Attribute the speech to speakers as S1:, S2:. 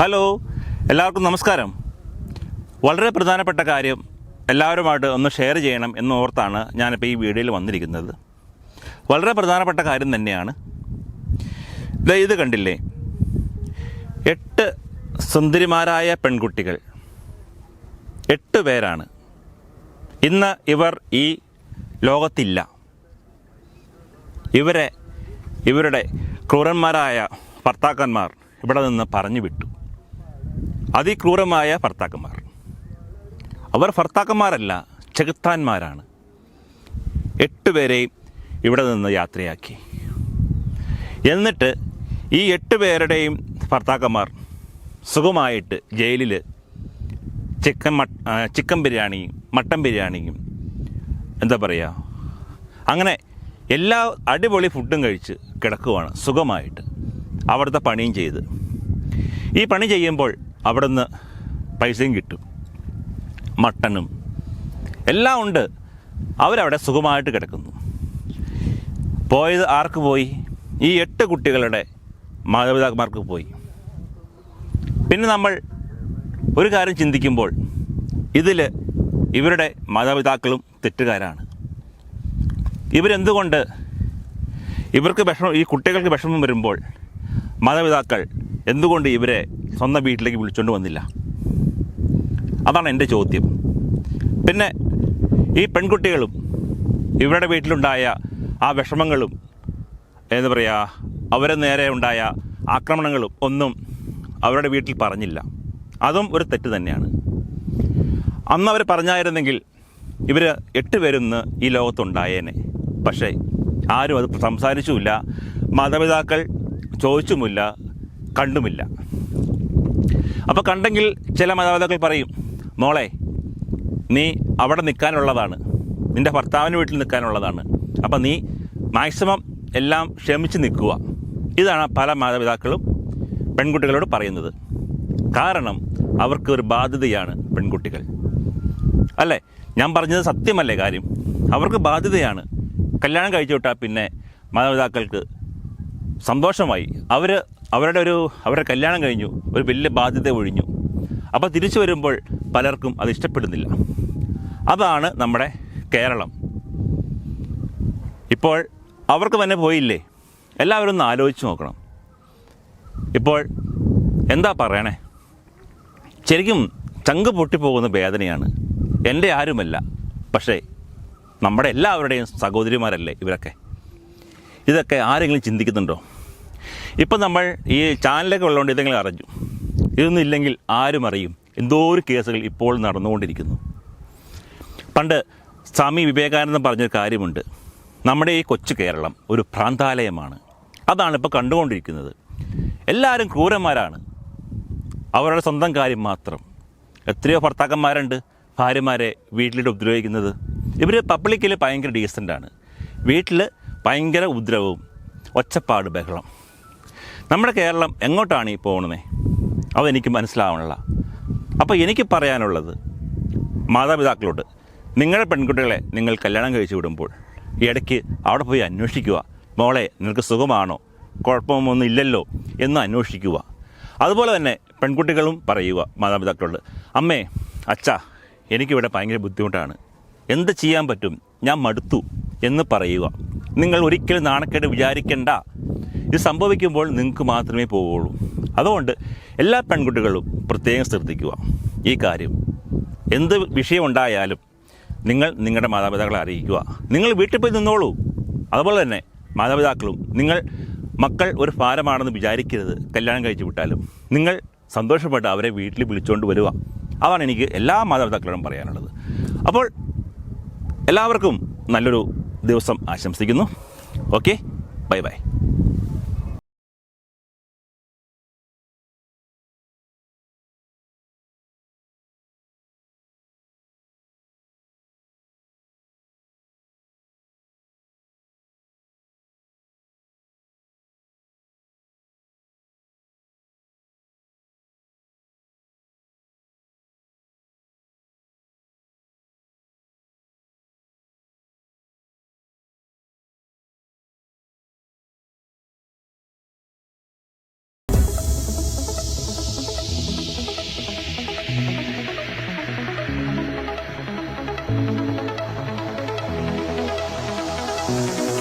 S1: Hello എല്ലാവർക്കും നമസ്കാരം. വളരെ പ്രധാനപ്പെട്ട കാര്യം എല്ലാവരുമായിട്ട് ഒന്ന് ഷെയർ ചെയ്യണം എന്നോർത്താണ് ഞാനിപ്പോൾ ഈ വീഡിയോയിൽ വന്നിരിക്കുന്നത്. വളരെ പ്രധാനപ്പെട്ട കാര്യം തന്നെയാണ്. ഇത് കണ്ടില്ലേ? എട്ട് സുന്ദരിമാരായ പെൺകുട്ടികൾ. എട്ട് പേരാണ്. ഇന്ന് ഇവർ ഈ ലോകത്തില്ല. ഇവരെ ഇവരുടെ ക്രൂരന്മാരായ ഭർത്താക്കന്മാർ ഇവിടെ നിന്ന് പറഞ്ഞു വിട്ടു. അതിക്രൂരമായ ഭർത്താക്കന്മാർ. അവർ ഭർത്താക്കന്മാരല്ല ചെകുത്താന്മാരാണ്. എട്ട് പേരെയും ഇവിടെ നിന്ന് യാത്രയാക്കി. എന്നിട്ട് ഈ എട്ട് പേരുടെയും ഭർത്താക്കന്മാർ സുഖമായിട്ട് ജയിലിൽ ചിക്കൻ ചിക്കൻ ബിരിയാണിയും മട്ടൻ ബിരിയാണിയും എന്താ പറയുക അങ്ങനെ എല്ലാ അടിപൊളി ഫുഡും കഴിച്ച് കിടക്കുവാണ് സുഖമായിട്ട് അവിടുത്തെ പണിയും ചെയ്ത്. ഈ പണി ചെയ്യുമ്പോൾ അവിടുന്ന് പൈസയും കിട്ടും. മട്ടനും. എല്ലാം ഉണ്ട്. അവരവിടെ സുഖമായിട്ട് കിടക്കുന്നു. പോയത് ആർക്ക് പോയി? ഈ എട്ട് കുട്ടികളുടെ മാതാപിതാക്കന്മാർക്ക് പോയി. പിന്നെ നമ്മൾ ഒരു കാര്യം ചിന്തിക്കുമ്പോൾ ഇതിൽ ഇവരുടെ മാതാപിതാക്കളും തെറ്റുകാരാണ്. ഇവരെന്തുകൊണ്ട് ഇവർക്ക് വിഷമം ഈ കുട്ടികൾക്ക് വിഷമം വരുമ്പോൾ മാതാപിതാക്കൾ എന്തുകൊണ്ട് ഇവരെ സ്വന്തം വീട്ടിലേക്ക് വിളിച്ചുകൊണ്ട് വന്നില്ല? അതാണ് എന്റെ ചോദ്യം. പിന്നെ ഈ പെൺകുട്ടികളും ഇവരുടെ വീട്ടിലുണ്ടായ ആ വിഷമങ്ങളും എന്താ പറയുക അവരെ നേരെ ഉണ്ടായ ആക്രമണങ്ങളും ഒന്നും അവരുടെ വീട്ടിൽ പറഞ്ഞില്ല. അതും ഒരു തെറ്റ് തന്നെയാണ്. അന്ന് അവർ പറഞ്ഞായിരുന്നെങ്കിൽ ഇവർ എട്ട് പേരൊന്ന് ഈ ലോകത്തുണ്ടായേനെ. പക്ഷേ ആരും അത് സംസാരിച്ചുമില്ല. മാതാപിതാക്കൾ ചോദിച്ചുമില്ല. കണ്ടുമില്ല. അപ്പോൾ കണ്ടെങ്കിൽ ചില മാതാപിതാക്കൾ പറയും മോളെ നീ അവിടെ നിൽക്കാനുള്ളതാണ്. നിന്റെ ഭർത്താവിന്റെ വീട്ടിൽ നിൽക്കാനുള്ളതാണ്. അപ്പോൾ നീ മാക്സിമം എല്ലാം ക്ഷമിച്ച് നിൽക്കുക. ഇതാണ് പല മാതാപിതാക്കളും പെൺകുട്ടികളോട് പറയുന്നത്. കാരണം അവർക്ക് ഒരു ബാധ്യതയാണ് പെൺകുട്ടികൾ. അല്ലേ? ഞാൻ പറഞ്ഞത് സത്യമല്ലേ കാര്യം? അവർക്ക് ബാധ്യതയാണ്. കല്യാണം കഴിച്ചു വിട്ടാൽ പിന്നെ മാതാപിതാക്കൾക്ക് സന്തോഷമായി. അവർ അവരുടെ ഒരു അവരുടെ കല്യാണം കഴിഞ്ഞു. ഒരു വലിയ ബാധ്യത ഒഴിഞ്ഞു. അപ്പോൾ തിരിച്ചു വരുമ്പോൾ പലർക്കും അത് ഇഷ്ടപ്പെടുന്നില്ല. അതാണ് നമ്മുടെ കേരളം. ഇപ്പോൾ അവർക്ക് തന്നെ പോയില്ലേ? എല്ലാവരും ഒന്ന് ആലോചിച്ച് നോക്കണം. ഇപ്പോൾ എന്താ പറയണേ? ശരിക്കും ചങ്ക് പൊട്ടിപ്പോകുന്ന വേദനയാണ്. എന്റെ ആരുമല്ല. പക്ഷേ നമ്മുടെ എല്ലാവരുടെയും സഹോദരിമാരല്ലേ ഇവരൊക്കെ? ഇതൊക്കെ ആരെങ്കിലും ചിന്തിക്കുന്നുണ്ടോ? ഇപ്പം നമ്മൾ ഈ ചാനലൊക്കെ ഉള്ളതുകൊണ്ട് ഇതെങ്കിലും അറിഞ്ഞു? ഇതൊന്നും ഇല്ലെങ്കിൽ ആരും അറിയും. എന്തോ ഒരു കേസുകൾ ഇപ്പോൾ നടന്നുകൊണ്ടിരിക്കുന്നു. പണ്ട് സ്വാമി വിവേകാനന്ദൻ പറഞ്ഞൊരു കാര്യമുണ്ട്. നമ്മുടെ ഈ കൊച്ചു കേരളം ഒരു ഭ്രാന്താലയമാണ്. അതാണ് ഇപ്പോൾ കണ്ടുകൊണ്ടിരിക്കുന്നത്. എല്ലാവരും ക്രൂരന്മാരാണ്. അവരുടെ സ്വന്തം കാര്യം മാത്രം. എത്രയോ ഭർത്താക്കന്മാരുണ്ട് ഭാര്യമാരെ വീട്ടിലിട്ട് ഉപദ്രവിക്കുന്നത്. ഇവർ പബ്ലിക്കിൽ ഭയങ്കര ഡീസന്റാണ് വീട്ടിൽ ഭയങ്കര ഉപദ്രവവും ഒച്ചപ്പാട് ബഹളം. നമ്മുടെ കേരളം എങ്ങോട്ടാണ് ഈ പോകുന്നത് അതെനിക്ക് മനസ്സിലാവണില്ല. അപ്പോൾ എനിക്ക് പറയാനുള്ളത് മാതാപിതാക്കളോട് നിങ്ങളുടെ പെൺകുട്ടികളെ നിങ്ങൾ കല്യാണം കഴിച്ചു വിടുമ്പോൾ ഇടയ്ക്ക് അവിടെ പോയി അന്വേഷിക്കുക. മോളെ നിനക്ക് സുഖമാണോ? കുഴപ്പമൊന്നും ഇല്ലല്ലോ എന്ന് അന്വേഷിക്കുക. അതുപോലെ തന്നെ പെൺകുട്ടികളും പറയുക മാതാപിതാക്കളോട് അമ്മേ അച്ഛാ എനിക്കിവിടെ ഭയങ്കര ബുദ്ധിമുട്ടാണ്. എന്ത് ചെയ്യാൻ പറ്റും? ഞാൻ മടുത്തു എന്ന് പറയുക. നിങ്ങൾ ഒരിക്കലും നാണക്കേട് വിചാരിക്കേണ്ട. ഇത് സംഭവിക്കുമ്പോൾ നിങ്ങൾക്ക് മാത്രമേ പോവുള്ളൂ. അതുകൊണ്ട് എല്ലാ പെൺകുട്ടികളും പ്രത്യേകം ശ്രദ്ധിക്കുക. ഈ കാര്യം എന്ത് വിഷയമുണ്ടായാലും നിങ്ങൾ നിങ്ങളുടെ മാതാപിതാക്കളെ അറിയിക്കുക. നിങ്ങൾ വീട്ടിൽ പോയി നിന്നോളൂ. അതുപോലെ തന്നെ മാതാപിതാക്കളും നിങ്ങൾ മക്കൾ ഒരു ഭാരമാണെന്ന് വിചാരിക്കരുത്. കല്യാണം കഴിച്ചു വിട്ടാലും നിങ്ങൾ സന്തോഷപ്പെട്ട് അവരെ വീട്ടിൽ വിളിച്ചുകൊണ്ട് വരിക. അതാണ് എനിക്ക് എല്ലാ മാതാപിതാക്കളോടും പറയാനുള്ളത്. അപ്പോൾ എല്ലാവർക്കും നല്ലൊരു ദിവസം ആശംസിക്കുന്നു. ഓക്കെ? Bye bye.